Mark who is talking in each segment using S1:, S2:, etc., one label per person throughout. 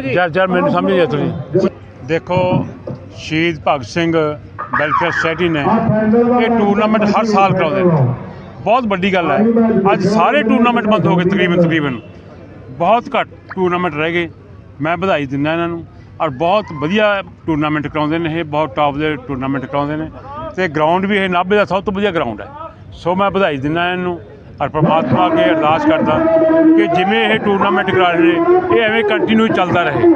S1: ਹੋ ਜੀ।
S2: ਯਾਰ ਯਾਰ ਮੈਨੂੰ ਸਮਝ ਨਹੀਂ ਆ ਤੁਸੀਂ। ਦੇਖੋ ਸ਼ਹੀਦ ਭਗਤ ਸਿੰਘ ਵੈਲਫੇਅਰ ਸੋਸਾਇਟੀ ਨੇ ਇਹ ਟੂਰਨਾਮੈਂਟ ਹਰ ਸਾਲ ਕਰਾਉਂਦੇ ਨੇ। ਬਹੁਤ ਵੱਡੀ ਗੱਲ ਹੈ। ਅੱਜ ਸਾਰੇ ਟੂਰਨਾਮੈਂਟ ਬੰਦ ਹੋ ਗਏ ਤਕਰੀਬਨ ਤਕਰੀਬਨ। ਬਹੁਤ ਘੱਟ ਟੂਰਨਾਮੈਂਟ ਰਹਿ ਗਏ। ਮੈਂ ਵਧਾਈ ਦਿੰਦਾ ਇਹਨਾਂ ਨੂੰ। ਔਰ ਬਹੁਤ ਵਧੀਆ ਟੂਰਨਾਮੈਂਟ ਕਰਾਉਂਦੇ ਨੇ ਇਹ। ਬਹੁਤ ਟਾਪ ਦੇ ਟੂਰਨਾਮੈਂਟ ਕਰਾਉਂਦੇ ਨੇ। ਤੇ ਗਰਾਊਂਡ ਵੀ ਇਹ ਨਾਭੇ ਦਾ ਸਭ ਤੋਂ ਵਧੀਆ ਗਰਾਊਂਡ ਹੈ। ਸੋ ਮੈਂ ਵਧਾਈ ਦਿੰਦਾ ਇਹਨਾਂ ਨੂੰ। ਔਰ ਪ੍ਰਮਾਤਮਾ ਅੱਗੇ ਅਰਦਾਸ ਕਰਦਾ ਕਿ ਜਿਵੇਂ ਇਹ ਟੂਰਨਾਮੈਂਟ ਕਰਾ ਰਹੇ ਨੇ ਇਹ ਐਵੇਂ ਕੰਟੀਨਿਊ ਚੱਲਦਾ ਰਹੇ।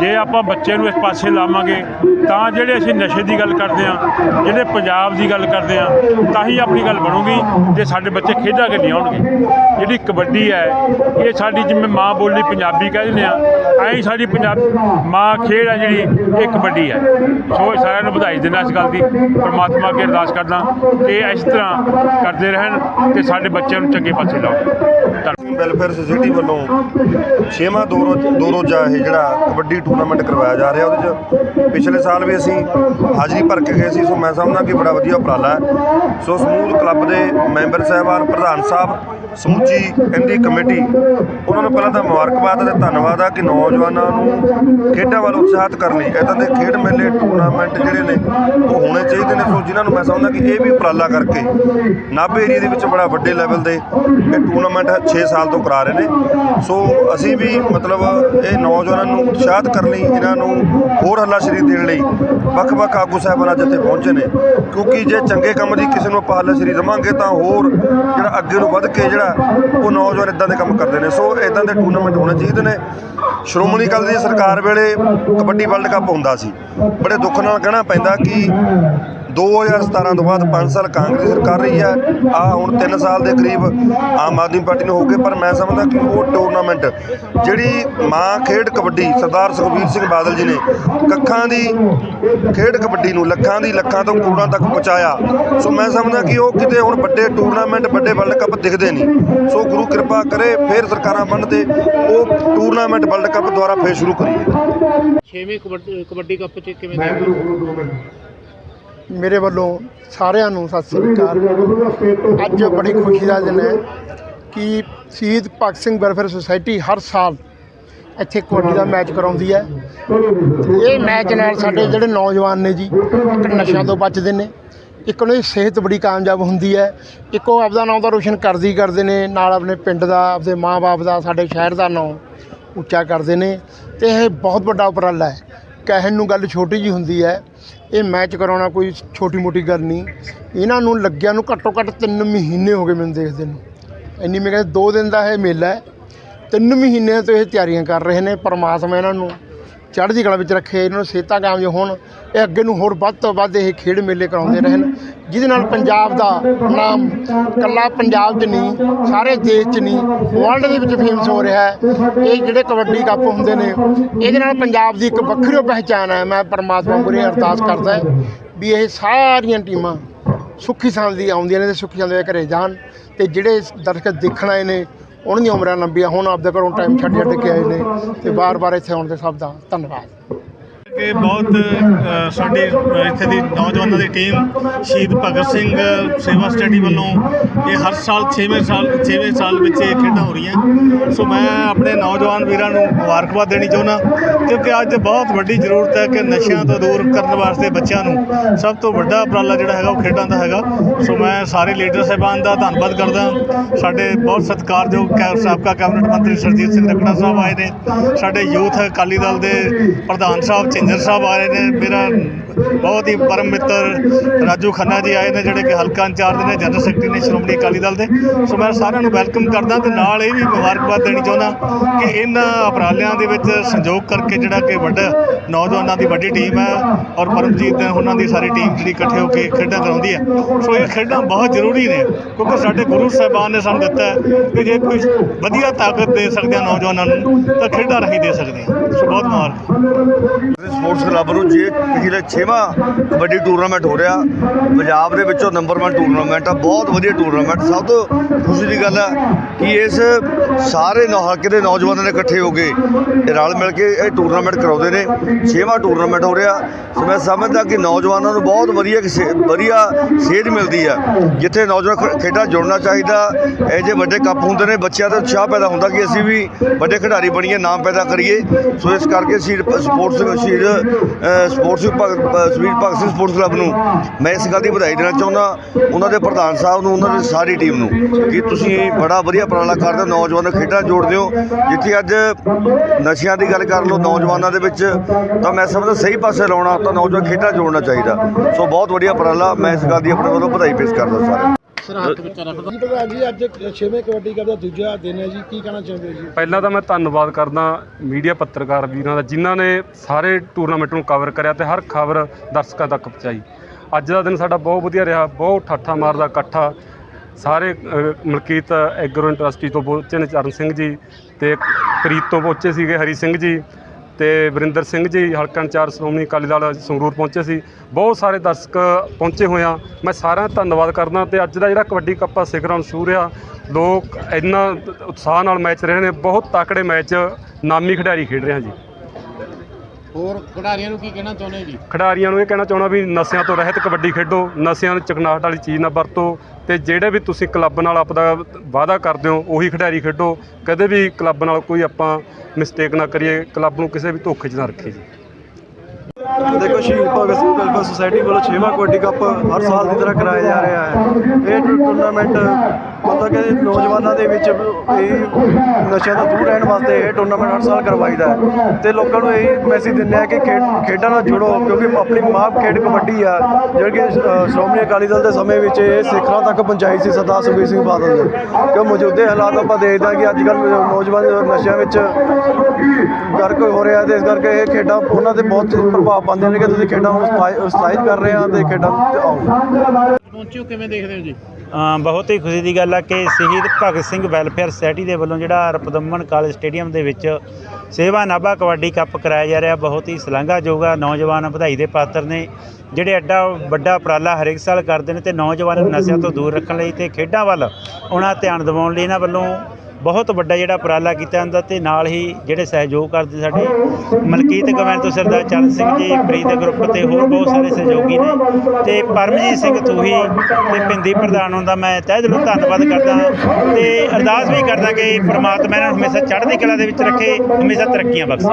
S2: ਜੇ ਆਪਾਂ ਬੱਚਿਆਂ ਨੂੰ ਇਸ ਪਾਸੇ ਲਾਵਾਂਗੇ, ਤਾਂ ਜਿਹੜੇ ਅਸੀਂ ਨਸ਼ੇ ਦੀ ਗੱਲ ਕਰਦੇ ਆ ਜਿਹੜੇ ਪੰਜਾਬ ਦੀ ਗੱਲ ਕਰਦੇ ਆ ਤਾਂ ਹੀ ਆਪਣੀ ਗੱਲ ਬਣੂਗੀ ਜੇ ਸਾਡੇ ਬੱਚੇ ਖੇਡਾਂ ਕੇ ਨਹੀਂ ਆਉਣਗੇ ਜਿਹੜੀ ਕਬੱਡੀ ਹੈ, ਇਹ ਸਾਡੀ ਜਿਵੇਂ ਮਾਂ ਬੋਲੀ ਪੰਜਾਬੀ ਕਹਿ ਦਿੰਦੇ ਆ ਐਂ ਸਾਡੀ ਪੰਜਾਬ ਮਾਂ ਖੇਡ ਹੈ ਜਿਹੜੀ, ਇਹ ਕਬੱਡੀ ਹੈ। ਸੋ ਇਹ ਸਾਰਿਆਂ ਨੂੰ ਵਧਾਈ ਦਿੰਦਾ ਇਸ ਗੱਲ ਦੀ। ਪ੍ਰਮਾਤਮਾ ਅੱਗੇ ਅਰਦਾਸ ਕਰਦਾ ਕਿ ਇਸ ਤਰ੍ਹਾਂ ਕਰਦੇ ਰਹਿਣ ਤੇ ਸਾਡੇ ਬੱਚਿਆਂ ਨੂੰ ਚੰਗੇ ਪਾਸੇ ਲਾਓ।
S3: ਵੈਲਫੇਅਰ ਸੁਸਾਇਟੀ ਵੱਲੋਂ ਛੇਵਾਂ ਦੋ ਰੋਜ਼ ਦੋ ਰੋਜ਼ਾ ਇਹ ਜਿਹੜਾ ਕਬੱਡੀ ਟੂਰਨਾਮੈਂਟ ਕਰਵਾਇਆ ਜਾ ਰਿਹਾ, ਉਹਦੇ 'ਚ ਪਿਛਲੇ ਸਾਲ ਵੀ ਅਸੀਂ ਹਾਜ਼ਰੀ ਭਰ ਕੇ ਗਏ ਸੀ, ਸੋ ਮੈਂ ਸਮਝਦਾ ਕਿ ਬੜਾ ਵਧੀਆ ਉਪਰਾਲਾ ਹੈ। ਸੋ ਸਮੂਹ ਕਲੱਬ ਦੇ ਮੈਂਬਰ ਸਾਹਿਬਾਨ, ਪ੍ਰਧਾਨ ਸਾਹਿਬ ਸਮੁੱਚੀ ਇਹਦੀ ਕਮੇਟੀ, ਉਹਨਾਂ ਨੂੰ ਪਹਿਲਾਂ ਤਾਂ ਮੁਬਾਰਕਬਾਦ ਅਤੇ ਧੰਨਵਾਦ ਆ ਕਿ ਨੌਜਵਾਨਾਂ ਨੂੰ ਖੇਡਾਂ ਵੱਲ ਉਤਸ਼ਾਹਿਤ ਕਰਨ ਲਈ ਇਦਾਂ ਦੇ ਖੇਡ ਮੇਲੇ, ਟੂਰਨਾਮੈਂਟ ਜਿਹੜੇ ਨੇ, ਉਹ ਹੋਣੇ ਚਾਹੀਦੇ ਨੇ। ਸੋ ਜਿਨ੍ਹਾਂ ਨੂੰ ਮੈਂ ਸਮਝਦਾ ਕਿ ਇਹ ਵੀ ਉਪਰਾਲਾ ਕਰਕੇ ਨਾਭੇ ਏਰੀਆ ਦੇ ਵਿੱਚ ਬੜਾ ਵੱਡੇ ਲੈਵਲ ਦੇ ਇਹ ਟੂਰਨਾਮੈਂਟ 6 ਸਾਲ ਤੋਂ ਕਰਾ ਰਹੇ ਨੇ। ਸੋ ਅਸੀਂ ਵੀ ਮਤਲਬ ਇਹ ਨੌਜਵਾਨਾਂ ਨੂੰ ਉਤਸ਼ਾਹਿਤ ਕਰਨ ਲਈ, ਇਹਨਾਂ ਨੂੰ ਹੋਰ ਹੱਲਾ ਸ਼ਰੀ ਦੇਣ ਲਈ ਵੱਖ-ਵੱਖ ਆਗੂ ਸਾਹਿਬਾਨ ਅੱਜ ਇੱਥੇ ਪਹੁੰਚੇ ਨੇ। ਕਿਉਂਕਿ ਜੇ ਚੰਗੇ ਕੰਮ ਦੀ ਕਿਸੇ ਨੂੰ ਆਪਾਂ ਹੱਲਾ ਹੱਲਾਸ਼ੇਰੀ ਦੇਵਾਂਗੇ ਤਾਂ ਹੋਰ ਜਿਹੜਾ ਅੱਗੇ ਨੂੰ ਵੱਧ ਕੇ ਜਿਹੜਾ ਉਹ ਨੌਜਵਾਨ ਇਦਾਂ ਦੇ ਕੰਮ ਕਰਦੇ ਨੇ। ਸੋ ਇਦਾਂ ਦੇ ਟੂਰਨਾਮੈਂਟ ਹੋਣੇ ਚਾਹੀਦੇ ਨੇ। ਸ਼੍ਰੋਮਣੀ ਅਕਾਲੀ ਦੀ ਸਰਕਾਰ ਵੇਲੇ ਕਬੱਡੀ ਵਰਲਡ ਕੱਪ ਹੁੰਦਾ ਸੀ। ਬੜੇ ਦੁੱਖ ਨਾਲ ਕਹਿਣਾ ਪੈਂਦਾ ਕਿ 2017 ਤੋਂ ਬਾਅਦ 5 ਸਾਲ ਕਾਂਗਰਸ ਸਰਕਾਰ ਰਹੀ ਹੈ। ਆ ਹੁਣ 3 ਸਾਲ ਦੇ ਕਰੀਬ ਆਮ ਆਦਮੀ ਪਾਰਟੀ ਨੂੰ ਹੋ ਗਏ ਪਰ ਮੈਂ ਸਮਝਦਾ ਕਿ ਉਹ ਟੂਰਨਾਮੈਂਟ ਜਿਹੜੀ ਮਾਂ ਖੇਡ ਕਬੱਡੀ ਸਰਦਾਰ ਸੁਖਬੀਰ ਸਿੰਘ ਬਾਦਲ ਜੀ ਨੇ ਕੱਖਾਂ ਦੀ ਖੇਡ ਕਬੱਡੀ ਨੂੰ ਲੱਖਾਂ ਦੀ ਲੱਖਾਂ ਤੋਂ ਕਰੋੜਾਂ ਤੱਕ ਪਹੁੰਚਾਇਆ। ਸੋ ਮੈਂ ਸਮਝਦਾ ਕਿ ਉਹ ਕਿਤੇ ਹੁਣ ਵੱਡੇ ਟੂਰਨਾਮੈਂਟ ਵੱਡੇ ਵਰਲਡ ਕੱਪ ਦਿਖਦੇ ਨਹੀਂ। ਸੋ ਗੁਰੂ ਕਿਰਪਾ ਕਰੇ ਫੇਰ ਸਰਕਾਰਾਂ ਬਣਨ ਤੇ ਉਹ ਟੂਰਨਾਮੈਂਟ ਵਰਲਡ ਕੱਪ ਦੁਆਰਾ ਫੇਰ ਸ਼ੁਰੂ ਕਰੀਏ।
S1: ਛੇਵੇਂ ਕਬੱਡੀ ਕਬੱਡੀ ਕੱਪ ਚ ਕਿਵੇਂ
S4: ਮੇਰੇ ਵੱਲੋਂ ਸਾਰਿਆਂ ਨੂੰ ਸਤਿ ਸ੍ਰੀ ਅਕਾਲ। ਅੱਜ ਬੜੀ ਖੁਸ਼ੀ ਦਾ ਦਿਨ ਹੈ ਕਿ ਸ਼ਹੀਦ ਭਗਤ ਸਿੰਘ ਵੈਲਫੇਅਰ ਸੁਸਾਇਟੀ ਹਰ ਸਾਲ ਇੱਥੇ ਕਬੱਡੀ ਦਾ ਮੈਚ ਕਰਾਉਂਦੀ ਹੈ। ਇਹ ਮੈਚ ਨਾਲ ਸਾਡੇ ਜਿਹੜੇ ਨੌਜਵਾਨ ਨੇ ਜੀ, ਇੱਕ ਨਸ਼ਿਆਂ ਤੋਂ ਬਚਦੇ ਨੇ, ਇੱਕ ਉਹਨਾਂ ਦੀ ਸਿਹਤ ਬੜੀ ਕਾਮਯਾਬ ਹੁੰਦੀ ਹੈ, ਇੱਕ ਉਹ ਆਪਦਾ ਨਾਮ ਦਾ ਰੋਸ਼ਨ ਕਰਦੀ ਕਰਦੇ ਨੇ, ਨਾਲ ਆਪਣੇ ਪਿੰਡ ਦਾ ਆਪਣੇ ਮਾਂ-ਬਾਪ ਦਾ, ਸਾਡੇ ਸ਼ਹਿਰ ਦਾ ਨਾਮ ਉੱਚਾ ਕਰਦੇ ਨੇ ਤੇ ਇਹ ਬਹੁਤ ਵੱਡਾ ਉਪਰਾਲਾ ਹੈ। ਕਹਿਣ ਨੂੰ ਗੱਲ ਛੋਟੀ ਜੀ ਹੁੰਦੀ ਹੈ ਇਹ ਮੈਚ ਕਰਾਉਣਾ ਕੋਈ ਛੋਟੀ ਮੋਟੀ ਗੱਲ ਨਹੀਂ। ਇਹਨਾਂ ਨੂੰ ਲੱਗਿਆ ਨੂੰ ਘੱਟੋ ਘੱਟ 3 ਮਹੀਨੇ ਹੋ ਗਏ ਮੈਨੂੰ ਦੇਖਦੇ ਨੂੰ। ਇੰਨੀ ਮੈਂ ਕਹਿੰਦਾ 2 ਦਿਨ ਦਾ ਇਹ ਮੇਲਾ ਹੈ। 3 ਮਹੀਨਿਆਂ ਤੋਂ ਇਹ ਤਿਆਰੀਆਂ ਕਰ ਰਹੇ ਨੇ ਪਰਮਾਤਮਾ ਇਹਨਾਂ ਨੂੰ। ਚੜ੍ਹਦੀ ਕਲਾ ਵਿੱਚ ਰੱਖੇ ਇਹਨਾਂ ਨੂੰ ਸਿਹਤਾਂ ਕਾਮਯਾਬ ਹੋਣ, ਇਹ ਅੱਗੇ ਨੂੰ ਹੋਰ ਵੱਧ ਤੋਂ ਵੱਧ ਇਹ ਖੇਡ ਮੇਲੇ ਕਰਾਉਂਦੇ ਰਹਿਣ। ਜਿਹਦੇ ਨਾਲ ਪੰਜਾਬ ਦਾ ਨਾਮ ਕੱਲਾ ਪੰਜਾਬ 'ਚ ਨਹੀਂ, ਸਾਰੇ ਦੇਸ਼ 'ਚ ਨਹੀਂ ਵਰਲਡ ਦੇ ਵਿੱਚ ਫੇਮਸ ਹੋ ਰਿਹਾ ਹੈ। ਇਹ ਜਿਹੜੇ ਕਬੱਡੀ ਕੱਪ ਹੁੰਦੇ ਨੇ, ਇਹਦੇ ਨਾਲ ਪੰਜਾਬ ਦੀ ਇੱਕ ਵੱਖਰੀ ਪਹਿਚਾਣ ਹੈ। ਮੈਂ ਪਰਮਾਤਮਾ ਮੁਰੇ ਅਰਦਾਸ ਕਰਦਾ ਵੀ ਇਹ ਸਾਰੀਆਂ ਟੀਮਾਂ ਸੁੱਖੀ ਸਾਂਦੀ ਆਉਂਦੀਆਂ ਨੇ ਤੇ ਸੁੱਖੀ ਸਾਂਦੀ ਦੇ ਘਰੇ ਜਾਣ ਤੇ ਜਿਹੜੇ ਦਰਸ਼ਕ ਦੇਖਣ ਆਏ ਨੇ ਉਹਨਾਂ ਦੀਆਂ ਉਮਰਾਂ ਲੰਬੀਆਂ, ਹੁਣ ਆਪਦੇ ਘਰੋਂ ਟਾਈਮ ਛੱਡ ਛੱਡ ਕੇ ਆਏ ਨੇ ਤੇ ਵਾਰ ਵਾਰ ਇੱਥੇ ਆਉਣ ਦੇ ਸਭ ਦਾ ਧੰਨਵਾਦ।
S5: ਕਿ ਬਹੁਤ ਸਾਡੀ ਇੱਥੇ ਦੀ ਨੌਜਵਾਨਾਂ ਦੀ ਟੀਮ ਸ਼ਹੀਦ ਭਗਤ ਸਿੰਘ, ਸੇਵਾ ਸਟੱਡੀ ਵੱਲੋਂ ਇਹ ਹਰ ਸਾਲ 6ਵੇਂ ਸਾਲ 6ਵੇਂ ਸਾਲ ਵਿੱਚ ਇਹ ਖੇਡਾਂ ਹੋ ਰਹੀਆਂ। ਸੋ ਮੈਂ ਆਪਣੇ ਨੌਜਵਾਨ ਵੀਰਾਂ ਨੂੰ ਮੁਬਾਰਕਬਾਦ ਦੇਣੀ ਚਾਹੁੰਦਾ, ਕਿਉਂਕਿ ਅੱਜ ਬਹੁਤ ਵੱਡੀ ਜ਼ਰੂਰਤ ਹੈ ਕਿ ਨਸ਼ਿਆਂ ਤੋਂ ਦੂਰ ਕਰਨ ਵਾਸਤੇ ਬੱਚਿਆਂ ਨੂੰ ਸਭ ਤੋਂ ਵੱਡਾ ਉਪਰਾਲਾ ਜਿਹੜਾ ਹੈਗਾ ਉਹ ਖੇਡਾਂ ਦਾ ਹੈਗਾ। ਸੋ ਮੈਂ ਸਾਰੇ ਲੀਡਰ ਸਾਹਿਬਾਨ ਦਾ ਧੰਨਵਾਦ ਕਰਦਾ। ਸਾਡੇ ਬਹੁਤ ਸਤਿਕਾਰਯੋਗ ਕੈ- ਸਾਬਕਾ ਕੈਬਨਿਟ ਮੰਤਰੀ ਸਰਜੀਤ ਸਿੰਘ ਰਕੜਾ ਸਾਹਿਬ ਆਏ ਨੇ। ਸਾਡੇ ਯੂਥ ਅਕਾਲੀ ਦਲ ਦੇ ਪ੍ਰਧਾਨ ਸਾਹਿਬ ਝਿੰਜਰ ਸਾਹਿਬ ਆ ਰਹੇ ਨੇ, ਮੇਰਾ ਬਹੁਤ ਹੀ ਪਰਮ ਮਿੱਤਰ ਰਾਜੂ ਖੰਨਾ ਜੀ ਆਏ ਨੇ, ਜਿਹੜੇ ਕਿ ਹਲਕਾ ਇੰਚਾਰਜ ਨੇ, ਜਨਰਲ ਸੈਕਟਰੀ ਨੇ, ਸ਼੍ਰੋਮਣੀ ਅਕਾਲੀ ਦਲ ਦੇ। ਸੋ ਮੈਂ ਸਾਰਿਆਂ ਨੂੰ ਵੈਲਕਮ ਕਰਦਾ ਤੇ ਨਾਲ ਇਹ ਵੀ ਮੁਬਾਰਕਬਾਦ ਦੇਣੀ ਚਾਹੁੰਦਾ ਕਿ ਇਹਨਾਂ ਉਪਰਾਲਿਆਂ ਦੇ ਵਿੱਚ ਸੰਯੋਗ ਕਰਕੇ ਜਿਹੜਾ ਕਿ ਵੱਡਾ ਨੌਜਵਾਨਾਂ ਦੀ ਵੱਡੀ ਟੀਮ ਹੈ ਔਰ ਪਰਮਜੀਤ ਨੇ ਉਹਨਾਂ ਦੀ ਸਾਰੀ ਟੀਮ ਜਿਹੜੀ ਇਕੱਠੇ ਹੋ ਕੇ ਖੇਡਾਂ ਕਰਾਉਂਦੀ ਹੈ। ਸੋ ਇਹ ਖੇਡਾਂ ਬਹੁਤ ਜ਼ਰੂਰੀ ਨੇ, ਕਿਉਂਕਿ ਸਾਡੇ ਗੁਰੂ ਸਾਹਿਬਾਨ ਨੇ ਸਾਨੂੰ ਦਿੱਤਾ ਹੈ ਕਿ ਜੇ ਕੋਈ ਵਧੀਆ ਤਾਕਤ ਦੇ ਸਕਦੇ ਆ ਨੌਜਵਾਨਾਂ ਨੂੰ, ਤਾਂ ਖੇਡਾਂ ਰਾਹੀਂ ਦੇ ਸਕਦੇ ਆ। ਸੋ ਬਹੁਤ ਮੁਬਾਰਕ
S3: ਸਪੋਰਟਸ ਕਲੱਬ ਨੂੰ ਜੇ ਪਿਛਲੇ 6
S6: 6ਵਾਂ ਕਬੱਡੀ ਟੂਰਨਾਮੈਂਟ ਹੋ ਰਿਹਾ, ਪੰਜਾਬ ਦੇ ਵਿੱਚੋਂ ਨੰਬਰ 1 ਟੂਰਨਾਮੈਂਟ ਆ, ਬਹੁਤ ਵਧੀਆ ਟੂਰਨਾਮੈਂਟ, ਸਭ ਤੋਂ ਖੁਸ਼ੀ ਦੀ ਗੱਲ ਹੈ ਕਿ ਇਸ ਸਾਰੇ ਹਲਕੇ ਦੇ ਨੌਜਵਾਨਾਂ ਨੇ ਇਕੱਠੇ ਹੋ ਕੇ ਰਲ ਮਿਲ ਕੇ ਇਹ ਟੂਰਨਾਮੈਂਟ ਕਰਾਉਂਦੇ ਨੇ 6ਵਾਂ ਟੂਰਨਾਮੈਂਟ ਹੋ ਰਿਹਾ। ਸੋ ਮੈਂ ਸਮਝਦਾ ਕਿ ਨੌਜਵਾਨਾਂ ਨੂੰ ਬਹੁਤ ਵਧੀਆ ਸੇ- ਵਧੀਆ ਸੇਧ ਮਿਲਦੀ ਆ, ਜਿੱਥੇ ਨੌਜਵਾਨ ਖ- ਖੇਡਾਂ ਜੁੜਨਾ ਚਾਹੀਦਾ, ਇਹ ਜੇ ਵੱਡੇ ਕੱਪ ਹੁੰਦੇ ਨੇ, ਬੱਚਿਆਂ ਦਾ ਉਤਸ਼ਾਹ ਪੈਦਾ ਹੁੰਦਾ ਕਿ ਅਸੀਂ ਵੀ ਵੱਡੇ ਖਿਡਾਰੀ ਬਣੀਏ, ਨਾਮ ਪੈਦਾ ਕਰੀਏ। ਸੋ ਇਸ ਕਰਕੇ Shaheed sports Shaheed sports Bhagat Bhagat Singh sports club ਨੂੰ ਮੈਂ ਇਸ ਗੱਲ ਦੀ ਵਧਾਈ ਦੇਣਾ ਚਾਹੁੰਦਾ, ਉਹਨਾਂ ਦੇ ਪ੍ਰਧਾਨ ਸਾਹਿਬ ਨੂੰ, ਉਹਨਾਂ ਦੀ ਸਾਰੀ ਟੀਮ ਨੂੰ ਕਿ ਤੁਸੀਂ ਬੜਾ ਵਧੀਆ ਉਪਰਾਲਾ ਕਰਦੇ ਹੋ, ਨੌਜਵਾਨ ਖੇਡਾਂ ਜੋੜਦੇ ਹੋ। ਜਿੱਥੇ ਅੱਜ ਨਸ਼ਿਆਂ ਦੀ ਗੱਲ ਕਰ ਲਓ, ਨੌਜਵਾਨਾਂ ਦੇ ਵਿੱਚ ਤਾਂ ਮੈਂ ਸਮਝਦਾ ਸਹੀ ਪਾਸੇ ਲਾਉਣਾ, ਤਾਂ ਨੌਜਵਾਨ ਖੇਡਾਂ ਜੋੜਨਾ ਚਾਹੀਦਾ। ਸੋ ਬਹੁਤ ਵਧੀਆ ਉਪਰਾਲਾ, ਮੈਂ ਇਸ ਗੱਲ ਦੀ ਆਪਣੇ ਵੱਲੋਂ ਵਧਾਈ ਪੇਸ਼ ਕਰਦਾ ਸਾਰਿਆਂ
S1: ਹੱਥ ਵਿੱਚ ਰੱਖਦਾ।
S7: ਜੀ ਪ੍ਰਧਾਨ ਜੀ ਅੱਜ 6ਵੇਂ ਕਬੱਡੀ ਕੱਪ ਦਾ ਦੂਜਾ ਦਿਨ ਹੈ ਜੀ। ਕੀ ਕਹਿਣਾ ਚਾਹੁੰਦੇ ਹੋ ਜੀ?
S8: ਪਹਿਲਾਂ ਤਾਂ ਮੈਂ ਧੰਨਵਾਦ ਕਰਦਾ ਮੀਡੀਆ ਪੱਤਰਕਾਰ ਵੀਰਾਂ ਦਾ ਜਿਨ੍ਹਾਂ ਨੇ ਸਾਰੇ ਟੂਰਨਾਮੈਂਟ ਨੂੰ ਕਵਰ ਕਰਿਆ ਤੇ ਹਰ ਖਬਰ ਦਰਸ਼ਕਾਂ ਤੱਕ ਪਹੁੰਚਾਈ। ਅੱਜ ਦਾ ਦਿਨ ਸਾਡਾ ਬਹੁਤ ਵਧੀਆ ਰਿਹਾ ਬਹੁਤ ਠਾਠਾ ਮਾਰਦਾ ਇਕੱਠਾ। ਸਾਰੇ ਮਲਕੀਤ ਐਗਰੋ ਇੰਡਸਟਰੀ ਤੋਂ ਪਹੁੰਚੇ ਨੇ ਚਰਨ ਸਿੰਘ ਜੀ ਤੇ ਪ੍ਰੀਤ ਤੋਂ ਪਹੁੰਚੇ ਸੀਗੇ ਹਰੀ ਸਿੰਘ ਜੀ। ਤੇ ਵਰਿੰਦਰ ਸਿੰਘ ਜੀ ਹਲਕਾ ਇੰਚਾਰਜ ਸ਼੍ਰੋਮਣੀ ਅਕਾਲੀ ਦਲ ਸੰਗਰੂਰ ਪਹੁੰਚੇ ਸੀ। ਬਹੁਤ ਸਾਰੇ ਦਰਸ਼ਕ ਪਹੁੰਚੇ ਹੋਏ ਆ। ਮੈਂ ਸਾਰਿਆਂ ਦਾ ਧੰਨਵਾਦ ਕਰਦਾ ਤੇ ਅੱਜ ਦਾ ਜਿਹੜਾ ਕਬੱਡੀ ਕੱਪ ਆ, ਸਿਖਰਾਂ ਛੂਹ ਆ, ਲੋਕ ਇੰਨਾ ਉਤਸ਼ਾਹ ਨਾਲ ਮੈਚ ਰਹੇ ਨੇ। ਬਹੁਤ ਤਾਕੜੇ ਮੈਚ ਨਾਮੀ ਖਿਡਾਰੀ ਖੇਡ ਰਹੇ ਆ ਜੀ।
S1: ਹੋਰ ਖਿਡਾਰੀਆਂ ਨੂੰ ਕੀ ਕਹਿਣਾ ਚਾਹੁੰਦੇ ਜੀ?
S8: ਖਿਡਾਰੀਆਂ ਨੂੰ ਇਹ ਕਹਿਣਾ ਚਾਹੁੰਦਾ ਵੀ ਨਸ਼ਿਆਂ ਤੋਂ ਰਹਿਤ ਕਬੱਡੀ ਖੇਡੋ, ਨਸ਼ਿਆਂ ਨੂੰ ਚਕਨਾਹਟ ਵਾਲੀ ਚੀਜ਼ ਨਾ ਵਰਤੋ ਤੇ ਜਿਹੜੇ ਵੀ ਤੁਸੀਂ ਕਲੱਬ ਨਾਲ ਆਪਦਾ ਵਾਅਦਾ ਕਰਦੇ ਹੋ, ਉਹੀ ਖਿਡਾਰੀ ਖੇਡੋ। ਕਦੇ ਵੀ ਕਲੱਬ ਨਾਲ ਕੋਈ ਆਪਾਂ ਮਿਸਟੇਕ ਨਾ ਕਰੀਏ, ਕਲੱਬ ਨੂੰ ਕਿਸੇ ਵੀ ਧੋਖੇ 'ਚ ਨਾ ਰੱਖੀਏ ਜੀ।
S9: ਦੇਖੋ, ਸ਼ਹੀਦ ਭਗਤ ਸਿੰਘ ਵੈਲਫੇਅਰ ਸੁਸਾਇਟੀ ਵੱਲੋਂ 6ਵਾਂ ਕਬੱਡੀ ਕੱਪ ਹਰ ਸਾਲ ਦੀ ਤਰ੍ਹਾਂ ਕਰਾਇਆ ਜਾ ਰਿਹਾ ਹੈ। ਇਹ ਟੂਰਨਾਮੈਂਟ ਮਤਲਬ ਕਿ ਨੌਜਵਾਨਾਂ ਦੇ ਵਿੱਚ ਇਹ ਨਸ਼ਿਆਂ ਤੋਂ ਦੂਰ ਰਹਿਣ ਵਾਸਤੇ ਇਹ ਟੂਰਨਾਮੈਂਟ ਹਰ ਸਾਲ ਕਰਵਾਈਦਾ ਹੈ। ਤੇ ਲੋਕਾਂ ਨੂੰ ਇਹ ਮੈਸੇਜ ਦਿੰਦੇ ਆ ਕਿ ਖੇਡ- ਖੇਡਾਂ ਨਾਲ ਜੁੜੋ, ਕਿਉਂਕਿ ਆਪਣੀ ਮਾਂ ਖੇਡ ਕਬੱਡੀ ਆ, ਜਿਹੜੀ ਕਿ ਸ਼੍ਰੋਮਣੀ ਅਕਾਲੀ ਦਲ ਦੇ ਸਮੇਂ ਵਿੱਚ ਇਹ ਸਿੱਖਰਾਂ ਤੱਕ ਪਹੁੰਚਾਈ ਸੀ ਸਰਦਾਰ ਸੁਖਬੀਰ ਸਿੰਘ ਬਾਦਲ ਨੇ। ਕਿ ਮੌਜੂਦੇ ਹਾਲਾਤ ਆਪਾਂ ਦੇਖਦੇ ਹਾਂ ਕਿ ਅੱਜ ਕੱਲ੍ਹ ਨੌਜਵਾਨ ਨਸ਼ਿਆਂ ਵਿੱਚ ਗਰਕ ਹੋ ਰਿਹਾ ਤੇ ਇਸ ਕਰਕੇ ਇਹ ਖੇਡਾਂ ਉਹਨਾਂ ਤੇ ਬਹੁਤ ਪ੍ਰਭਾਵ ਪਾਉਂਦੀਆਂ ਨੇ ਕਿ ਤੁਸੀਂ ਖੇਡਾਂ ਨੂੰ ਉਤਸ਼ਾਹਿ- ਉਤਸ਼ਾਹਿਤ ਕਰ ਰਹੇ ਆ ਤੇ ਖੇਡਾਂ ਤੇ ਆਓ।
S1: ਪਹੁੰਚਿਓ ਕਿਵੇਂ ਦੇਖਦੇ ਹੋ ਜੀ?
S10: ਬਹੁਤ ਹੀ ਖੁਸ਼ੀ ਦੀ ਗੱਲ ਹੈ ਕਿ ਸ਼ਹੀਦ ਭਗਤ ਸਿੰਘ ਵੈਲਫੇਅਰ ਸੁਸਾਇਟੀ ਦੇ ਵੱਲੋਂ ਜਿਹੜਾ ਰਪਦਮਨ ਕਾਲਜ ਸਟੇਡੀਅਮ ਦੇ ਵਿੱਚ ਸੇਵਾ ਨਾਭਾ ਕਬੱਡੀ ਕੱਪ ਕਰਾਇਆ ਜਾ ਰਿਹਾ ਬਹੁਤ ਹੀ ਸ਼ਲਾਘਾਯੋਗ ਆ। ਨੌਜਵਾਨ ਵਧਾਈ ਦੇ ਪਾਤਰ ਨੇ ਜਿਹੜੇ ਐਡਾ ਵੱਡਾ ਉਪਰਾਲਾ ਹਰੇਕ ਸਾਲ ਕਰਦੇ ਨੇ ਤੇ ਨੌਜਵਾਨਾਂ ਨੂੰ ਨਸ਼ਿਆਂ ਤੋਂ ਦੂਰ ਰੱਖਣ ਲਈ ਤੇ ਖੇਡਾਂ ਵੱਲ ਉਹਨਾਂ ਧਿਆਨ ਦਿਵਾਉਣ ਲਈ ਇਹਨਾਂ ਵੱਲੋਂ ਬਹੁਤ ਵੱਡਾ ਜਿਹੜਾ ਉਪਰਾਲਾ ਕੀਤਾ ਹੁੰਦਾ ਤੇ ਨਾਲ ਹੀ ਜਿਹੜੇ ਸਹਿਯੋਗ ਕਰਦੇ ਸਾਡੇ ਮਲਕੀਤ ਗਵੈਨ ਤੋਂ ਸਰਦਾਰ ਚਰਨ ਸਿੰਘ ਜੀ, ਪ੍ਰੀਤ ਗਰੁੱਪ ਤੇ ਹੋਰ ਬਹੁਤ ਸਾਰੇ ਸਹਿਯੋਗੀ ਨੇ। ਤੇ ਪਰਮਜੀਤ ਸਿੰਘ ਤੂਹੀ ਤੇ ਪਿੰਦੀ ਪ੍ਰਧਾਨ ਹੁੰਦਾ ਮੈਂ ਤਹਿ ਦਿਲੋਂ ਧੰਨਵਾਦ ਕਰਦਾ ਤੇ ਅਰਦਾਸ ਵੀ ਕਰਦਾ ਕਿ ਪ੍ਰਮਾਤਮਾ ਇਹਨਾਂ ਨੂੰ ਹਮੇਸ਼ਾ ਚੜ੍ਹਦੀ ਕਲਾ ਦੇ ਵਿੱਚ ਰੱਖੇ, ਹਮੇਸ਼ਾ ਤਰੱਕੀਆਂ ਬਖਸ਼ੇ।